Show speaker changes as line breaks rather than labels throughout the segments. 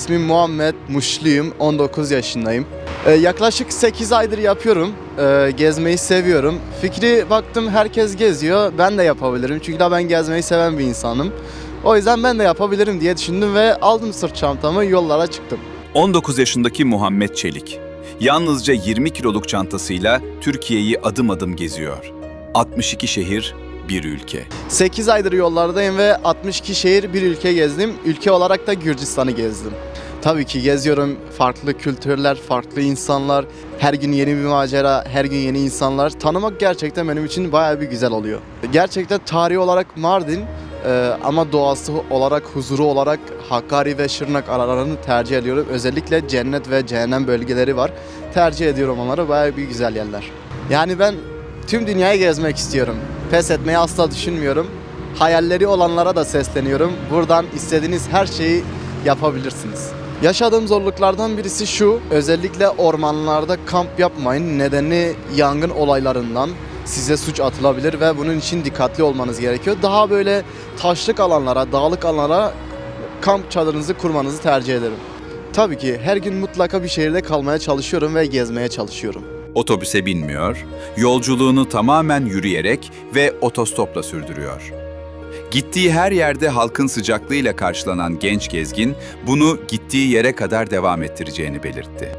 ismim Muhammed, Muşluyum, 19 yaşındayım. Ee, yaklaşık 8 aydır yapıyorum. Ee, gezmeyi seviyorum. Fikri baktım herkes geziyor, ben de yapabilirim. Çünkü de ben gezmeyi seven bir insanım. O yüzden ben de yapabilirim diye düşündüm ve aldım sırt çantamı, yollara çıktım.
19 yaşındaki Muhammed Çelik. Yalnızca 20 kiloluk çantasıyla Türkiye'yi adım adım geziyor. 62 şehir, bir ülke.
8 aydır yollardayım ve 62 şehir bir ülke gezdim. Ülke olarak da Gürcistan'ı gezdim. Tabii ki geziyorum farklı kültürler, farklı insanlar. Her gün yeni bir macera, her gün yeni insanlar. Tanımak gerçekten benim için bayağı bir güzel oluyor. Gerçekten tarihi olarak Mardin e, ama doğası olarak, huzuru olarak Hakkari ve Şırnak aralarını tercih ediyorum. Özellikle cennet ve cehennem bölgeleri var. Tercih ediyorum onları. Bayağı bir güzel yerler. Yani ben tüm dünyayı gezmek istiyorum. Pes etmeyi asla düşünmüyorum. Hayalleri olanlara da sesleniyorum. Buradan istediğiniz her şeyi yapabilirsiniz. Yaşadığım zorluklardan birisi şu, özellikle ormanlarda kamp yapmayın. Nedeni yangın olaylarından size suç atılabilir ve bunun için dikkatli olmanız gerekiyor. Daha böyle taşlık alanlara, dağlık alanlara kamp çadırınızı kurmanızı tercih ederim. Tabii ki her gün mutlaka bir şehirde kalmaya çalışıyorum ve gezmeye çalışıyorum.
Otobüse binmiyor, yolculuğunu tamamen yürüyerek ve otostopla sürdürüyor. Gittiği her yerde halkın sıcaklığıyla karşılanan genç gezgin bunu gittiği yere kadar devam ettireceğini belirtti.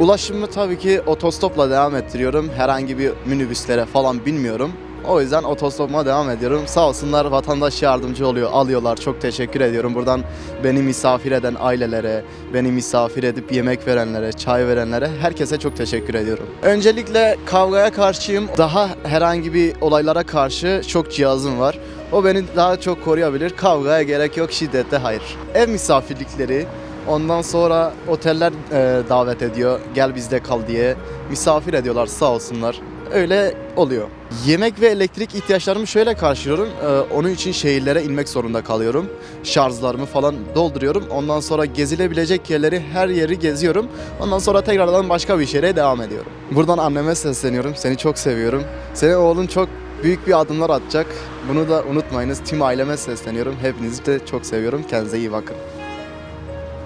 Ulaşımı tabii ki otostopla devam ettiriyorum. Herhangi bir minibüslere falan binmiyorum. O yüzden otostopuma devam ediyorum. Sağ olsunlar vatandaş yardımcı oluyor, alıyorlar. Çok teşekkür ediyorum. Buradan beni misafir eden ailelere, beni misafir edip yemek verenlere, çay verenlere herkese çok teşekkür ediyorum. Öncelikle kavgaya karşıyım. Daha herhangi bir olaylara karşı çok cihazım var. O beni daha çok koruyabilir. Kavgaya gerek yok, şiddete hayır. Ev misafirlikleri, Ondan sonra oteller e, davet ediyor. Gel bizde kal diye. Misafir ediyorlar sağ olsunlar. Öyle oluyor. Yemek ve elektrik ihtiyaçlarımı şöyle karşılıyorum. E, onun için şehirlere inmek zorunda kalıyorum. Şarjlarımı falan dolduruyorum. Ondan sonra gezilebilecek yerleri her yeri geziyorum. Ondan sonra tekrardan başka bir şehre devam ediyorum. Buradan anneme sesleniyorum. Seni çok seviyorum. Senin oğlun çok büyük bir adımlar atacak. Bunu da unutmayınız. Tüm aileme sesleniyorum. Hepinizi de çok seviyorum. Kendinize iyi bakın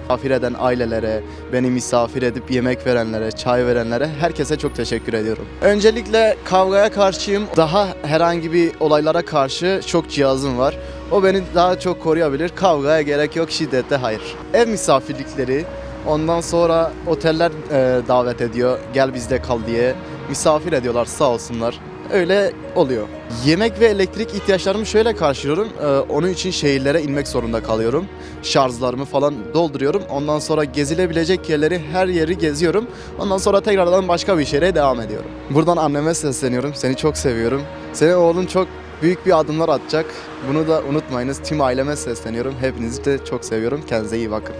misafir eden ailelere, beni misafir edip yemek verenlere, çay verenlere herkese çok teşekkür ediyorum. Öncelikle kavgaya karşıyım. Daha herhangi bir olaylara karşı çok cihazım var. O beni daha çok koruyabilir. Kavgaya gerek yok, şiddete hayır. Ev misafirlikleri, ondan sonra oteller e, davet ediyor. Gel bizde kal diye. Misafir ediyorlar sağ olsunlar. Öyle oluyor. Yemek ve elektrik ihtiyaçlarımı şöyle karşılıyorum. Ee, onun için şehirlere inmek zorunda kalıyorum. Şarjlarımı falan dolduruyorum. Ondan sonra gezilebilecek yerleri her yeri geziyorum. Ondan sonra tekrardan başka bir şehre devam ediyorum. Buradan anneme sesleniyorum. Seni çok seviyorum. Senin oğlun çok büyük bir adımlar atacak. Bunu da unutmayınız. Tüm aileme sesleniyorum. Hepinizi de çok seviyorum. Kendinize iyi bakın.